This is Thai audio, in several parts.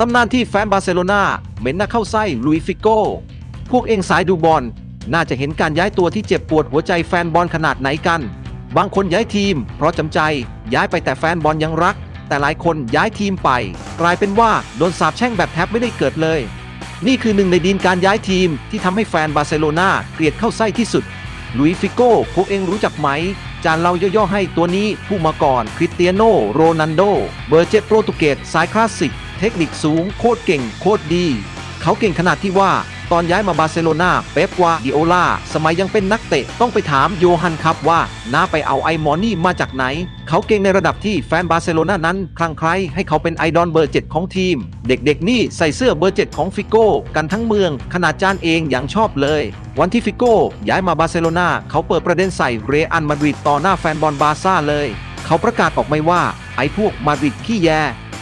ตำนานที่แฟนบาร์เซโลนาเหม็นหน้าเข้าไส้ลุยฟิโก้ พวกเองสายดูบอล น่าจะเห็นการย้ายตัวที่เจ็บปวดหัวใจแฟนบอลขนาดไหนกัน บางคนย้ายทีม เพราะจำใจย้ายไปแต่แฟนบอลยังรัก แต่หลายคนย้ายทีมไป กลายเป็นว่าโดนสาปแช่งแบบแทบไม่ได้เกิดเลย นี่คือหนึ่งในดีนการย้ายทีมที่ทำให้แฟนบาร์เซโลนาเกลียดเข้าไส้ที่สุดลุยฟิโก้พวกเองรู้จักไหม จานเราย่อๆให้ตัวนี้ผู้มาก่อนคริสเตียโนโรนันโดเบอร์เจ็ดโปรตุเกสสายคลาสสิก เทคนิคสูงโคตรเก่งโคตรดี เขาเก่งขนาดที่ว่า ตอนย้ายมาบาร์เซโลนาเป๊ปกวาดิโอลาสมัยยังเป็นนักเตะต้องไปถามโยฮันครับว่าน้าไปเอาไอมอนี่มาจากไหน เขาเก่งในระดับที่แฟนบาร์เซโลนานั้นคลั่งไคล้ให้เขาเป็นไอดอลเบอร์เจ็ดของทีม เด็กๆนี่ใส่เสื้อเบอร์เจ็ดของฟิโก้กันทั้งเมืองขนาดจานเองอยังชอบเลยวันที่ฟิโก้ย้ายมาบาร์เซโลนาเขาเปิดประเด็นใส่เรอัลมาดริดต่อหน้าแฟนบอลบาร์ซ่าเลย เขาประกาศออกไม่ว่าไอ้พวกมาดริดขี้แย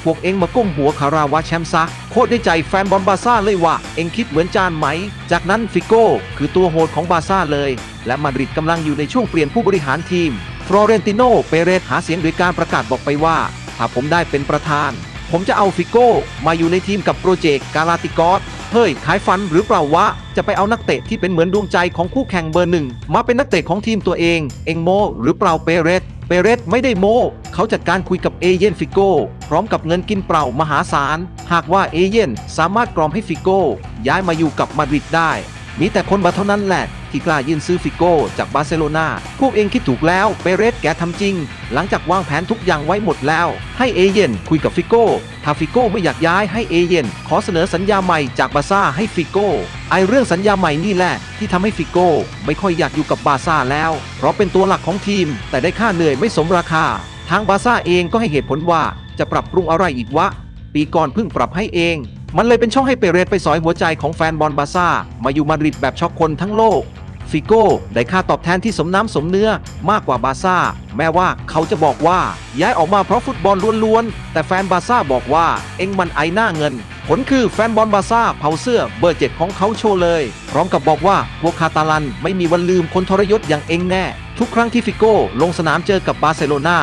พวกเองมาก้มหัวคาราวะแชมป์ซะโคตรได้ใจแฟนบอลบาร์ซ่าเลยว่ะเองคิดเหมือนจานไหม จากนั้นฟิโก้คือตัวโหดของบาร์ซ่าเลย และมาดริดกำลังอยู่ในช่วงเปลี่ยนผู้บริหารทีมฟลอเรนติโนเปเรสหาเสียงโดยการประกาศบอกไปว่า ถ้าผมได้เป็นประธาน ผมจะเอาฟิโก้มาอยู่ในทีมกับโปรเจกต์กาลาติกอสเฮ้ยขายฝันหรือเปล่าวะ จะไปเอานักเตะที่เป็นเหมือนดวงใจของคู่แข่งเบอร์หนึ่งมาเป็นนักเตะของทีมตัวเอง เองโมหรือเปล่าเปเรสเปเรสไม่ได้โม เขาจัดการคุยกับเอเย่นฟิโก้พร้อมกับเงินกินเปล่ามหาศาล หากว่าเอเย่นสามารถกล่อมให้ฟิโก้ย้ายมาอยู่กับมาดริดได้ มีแต่คนบาเท่านั้นแหละ ที่กล้ายื่นซื้อฟิโก้จากบาร์เซโลนาพวกเองคิดถูกแล้วเปเรสแกทำจริง หลังจากวางแผนทุกอย่างไว้หมดแล้ว ให้เอเย่นคุยกับฟิโก้ถ้าฟิโก้ไม่อยากย้ายให้เอเย่นขอเสนอสัญญาใหม่จากบาร์ซ่าให้ฟิโก้ไอเรื่องสัญญาใหม่นี่แหละ ที่ทำให้ฟิโก้ไม่ค่อยอยากอยู่กับบาร์ซ่าแล้ว เพราะเป็นตัวหลักของทีม แต่ได้ค่าเหนื่อยไม่สมราคา ทางบาร์ซ่าเองก็ให้เหตุผลว่าจะปรับปรุงอะไรอีกวะ ปีก่อนเพิ่งปรับให้เอง มันเลยเป็นช่องให้เปเรสไปสอยหัวใจของแฟนบอลบาร์ซ่า มาอยู่มาดริดแบบช็อกคนทั้งโลก ฟิโก้ได้ค่าตอบแทนที่สมน้ำสมเนื้อมากกว่าบาร์ซ่า แม้ว่าเขาจะบอกว่าย้ายออกมาเพราะฟุตบอลล้วนๆ แต่แฟนบาร์ซ่าบอกว่าเอ็งมันไอหน้าเงิน ผลคือแฟนบอลบาร์ซ่าเผาเสื้อเบอร์เจ็ดของเขาโชว์เลย พร้อมกับบอกว่าพวกคาตาลันไม่มีวันลืมคนทรยศอย่างเอ็งแน่ ทุกครั้งที่ฟิโก้ลงสนามเจอกับบาร์เซโลนา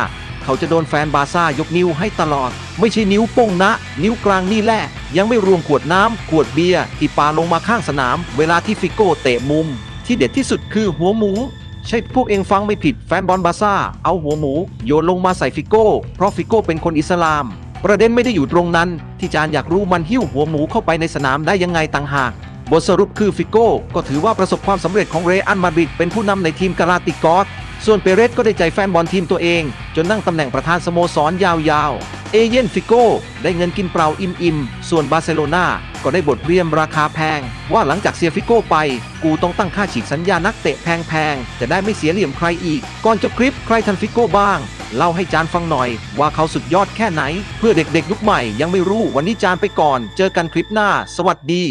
เขาจะโดนแฟนบาร์ซ่ายกนิ้วให้ตลอด ไม่ใช่นิ้วโป้งนะ นิ้วกลางนี่แหละ ยังไม่รวมขวดน้ำขวดเบียร์ที่ปาลงมาข้างสนาม เวลาที่ฟิโก้เตะมุม ที่เด็ดที่สุดคือหัวหมู ใช่พวกเองฟังไม่ผิดแฟนบอลบาร์ซ่า เอาหัวหมู โยนลงมาใส่ฟิโก้ เพราะฟิโก้เป็นคนอิสลาม ประเด็นไม่ได้อยู่ตรงนั้น ที่จานอยากรู้มันหิ้วหัวหมูเข้าไปในสนามได้ยังไงต่างหากบทสรุปคือฟิโก้ก็ถือว่าประสบความสำเร็จของเรอัลมาดริดเป็นผู้นำในทีมกาลาติกอส ส่วนเปเรสก็ได้ใจแฟนบอลทีมตัวเอง จนนั่งตำแหน่งประธานสโมสรยาวๆ เอเย่นฟิโก้ได้เงินกินเปล่าอิ่มๆ ส่วนบาร์เซโลนาก็ได้บทเรียนราคาแพง ว่าหลังจากเสียฟิโก้ไป กูต้องตั้งค่าฉีกสัญญานักเตะแพงๆ จะได้ไม่เสียเหลี่ยมใครอีก ก่อนจบคลิปใครทันฟิโก้บ้าง เล่าให้จานฟังหน่อย ว่าเขาสุดยอดแค่ไหน เพื่อเด็กๆยุคใหม่ยังไม่รู้วันนี้จานไปก่อน เจอกันคลิปหน้า สวัสดี